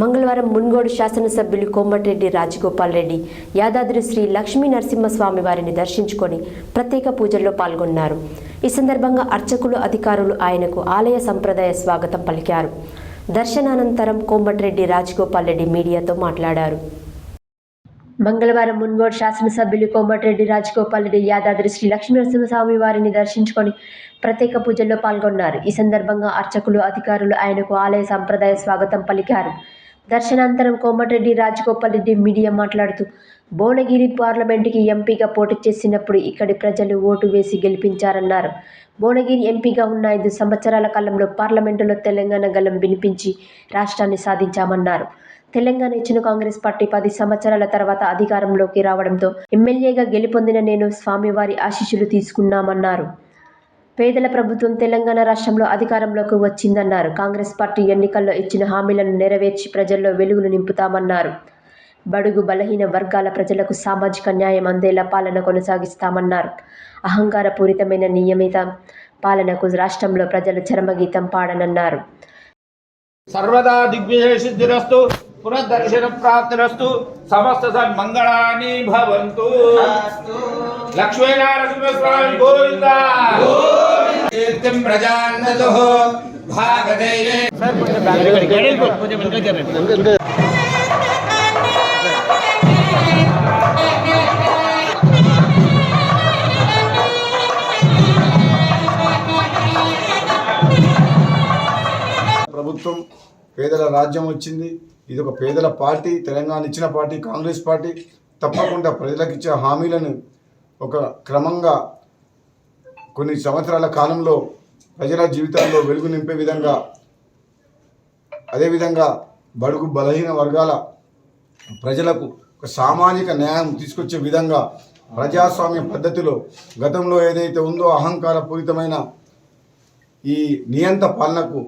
మంగళవారం మున్గోడు శాసనసభ్యులు కోమటిరెడ్డి రాజగోపాల్ రెడ్డి యాదాద్రి శ్రీ లక్ష్మీ నరసింహస్వామి వారిని దర్శించుకొని ప్రత్యేక పూజల్లో పాల్గొన్నారు. ఈ సందర్భంగా అర్చకులు అధికారులు ఆయనకు ఆలయ సంప్రదాయ స్వాగతం పలికారు. దర్శనానంతరం కోమటిరెడ్డి రాజగోపాల్ రెడ్డి మీడియాతో మాట్లాడారు. మంగళవారం మున్గోడు శాసనసభ్యులు కోమటిరెడ్డి రాజగోపాల్ రెడ్డి యాదాద్రి శ్రీ లక్ష్మీనరసింహస్వామి వారిని దర్శించుకొని ప్రత్యేక పూజల్లో పాల్గొన్నారు. ఈ సందర్భంగా అర్చకులు అధికారులు ఆయనకు ఆలయ సంప్రదాయ స్వాగతం పలికారు. దర్శనాంతరం కోమటిరెడ్డి రాజగోపాల్ రెడ్డి మీడియా మాట్లాడుతూ భువనగిరి పార్లమెంటుకి ఎంపీగా పోటీ చేసినప్పుడు ఇక్కడి ప్రజలు ఓటు వేసి గెలిపించారన్నారు. భువనగిరి ఎంపీగా ఉన్న ఐదు సంవత్సరాల కాలంలో పార్లమెంటులో తెలంగాణ గలం వినిపించి రాష్ట్రాన్ని సాధించామన్నారు. తెలంగాణ ఇచ్చిన కాంగ్రెస్ పార్టీ పది సంవత్సరాల తర్వాత అధికారంలోకి రావడంతో ఎమ్మెల్యేగా గెలుపొందిన నేను స్వామివారి ఆశీస్సులు తీసుకున్నామన్నారు. పేదల ప్రభుత్వం తెలంగాణ రాష్ట్రంలో అధికారంలోకి వచ్చిందన్నారు. కాంగ్రెస్ పార్టీ ఎన్నికల్లో ఇచ్చిన హామీలను నెరవేర్చి ప్రజల్లో వెలుగులు నింపుతామన్నారు. బడుగు బలహీన వర్గాల ప్రజలకు సామాజిక న్యాయం అందేలా పాలన కొనసాగిస్తామన్నారు. అహంకారపూరితమైన నియమిత పాలనకు రాష్ట్రంలో ప్రజలు చరమగీతం పాడనన్నారు. సర్వదా దిగ్విజయ సిద్ధిరస్తు పునర్దర్శన ప్రాప్తిరస్తు సమస్త సన్మంగళాని భవంతు. లక్ష్మీనారాయణ స్వామి గోవింద. కీర్తిం ప్రజాన్నదు ప్రభుత్వం పేదల రాజ్యం వచ్చింది. ఇది ఒక పేదల పార్టీ తెలంగాణ ఇచ్చిన పార్టీ కాంగ్రెస్ పార్టీ. తప్పకుండా ప్రజలకు ఇచ్చే హామీలను ఒక క్రమంగా కొన్ని సంవత్సరాల కాలంలో ప్రజల జీవితాల్లో వెలుగు నింపే విధంగా అదేవిధంగా బడుగు బలహీన వర్గాల ప్రజలకు ఒక సామాజిక న్యాయం తీసుకొచ్చే విధంగా ప్రజాస్వామ్య పద్ధతిలో గతంలో ఏదైతే ఉందో అహంకారపూరితమైన ఈ నియంత పాలనకు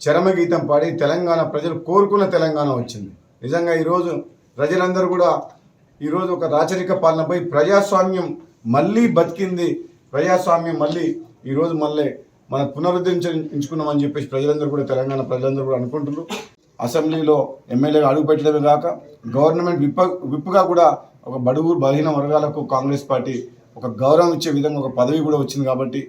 చరమగీతం పాడి తెలంగాణ ప్రజలు కోరుకున్న తెలంగాణ వచ్చింది. నిజంగా ఈరోజు ప్రజలందరూ కూడా ఈరోజు ఒక రాచరిక పాలనపై ప్రజాస్వామ్యం మళ్ళీ బతికింది ప్రజాస్వామ్యం మళ్ళీ ఈరోజు మళ్ళీ మన పునరుద్ధరించుకున్నామని చెప్పేసి ప్రజలందరూ కూడా తెలంగాణ ప్రజలందరూ కూడా అనుకుంటున్నారు. అసెంబ్లీలో ఎమ్మెల్యేగా అడుగుపెట్టడమే కాక గవర్నమెంట్ విప్ విప్పుగా కూడా ఒక బడుగు బలహీన వర్గాలకు కాంగ్రెస్ పార్టీ ఒక గౌరవం ఇచ్చే విధంగా ఒక పదవి కూడా వచ్చింది కాబట్టి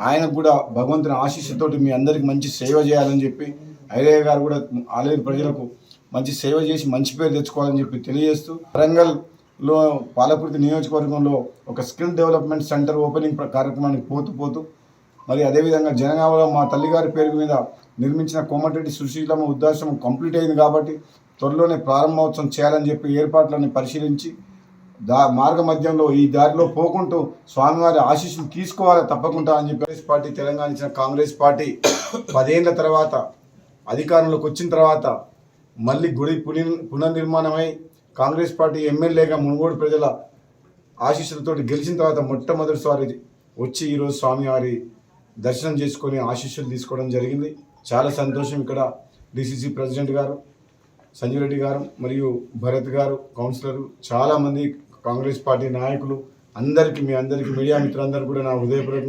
ఆయనకు కూడా భగవంతుని ఆశీస్సుతోటి మీ అందరికి మంచి సేవ చేయాలని చెప్పి ఐరయ్య గారు కూడా ఆలయ ప్రజలకు మంచి సేవ చేసి మంచి పేరు తెచ్చుకోవాలని చెప్పి తెలియజేస్తూ లో పాలకుర్తి నియోజకవర్గంలో ఒక స్కిల్ డెవలప్మెంట్ సెంటర్ ఓపెనింగ్ కార్యక్రమానికి పోతూ పోతూ మరి అదేవిధంగా జనగామలో మా తల్లిగారి పేరు మీద నిర్మించిన కోమటిరెడ్డి సుశీలమ్మ ఉద్దాశ్రమం కంప్లీట్ అయింది కాబట్టి త్వరలోనే ప్రారంభోత్సవం చేయాలని చెప్పి ఏర్పాట్లను పరిశీలించి దా మార్గ మధ్యంలో ఈ దారిలో పోకుంటూ స్వామివారి ఆశీస్సులు తీసుకోవాలి తప్పకుండా అని చెప్పి కాంగ్రెస్ పార్టీ తెలంగాణ ఇచ్చిన కాంగ్రెస్ పార్టీ పదేళ్ళ తర్వాత అధికారంలోకి వచ్చిన తర్వాత మళ్ళీ గుడి పునర్నిర్మాణమై కాంగ్రెస్ పార్టీ ఎమ్మెల్యేగా మునుగోడు ప్రజల ఆశీస్సులతో గెలిచిన తర్వాత మొట్టమొదటిసారి వచ్చి ఈరోజు స్వామివారి దర్శనం చేసుకొని ఆశీస్సులు తీసుకోవడం జరిగింది. చాలా సంతోషం ఇక్కడ డిసిసి ప్రెసిడెంట్ గారు సంజయ్ రెడ్డి గారు మరియు భరత్ గారు కౌన్సిలర్ చాలామంది కాంగ్రెస్ పార్టీ నాయకులు అందరికీ మీ అందరికీ మీడియా మిత్రులందరూ కూడా నా హృదయపూర్వకంగా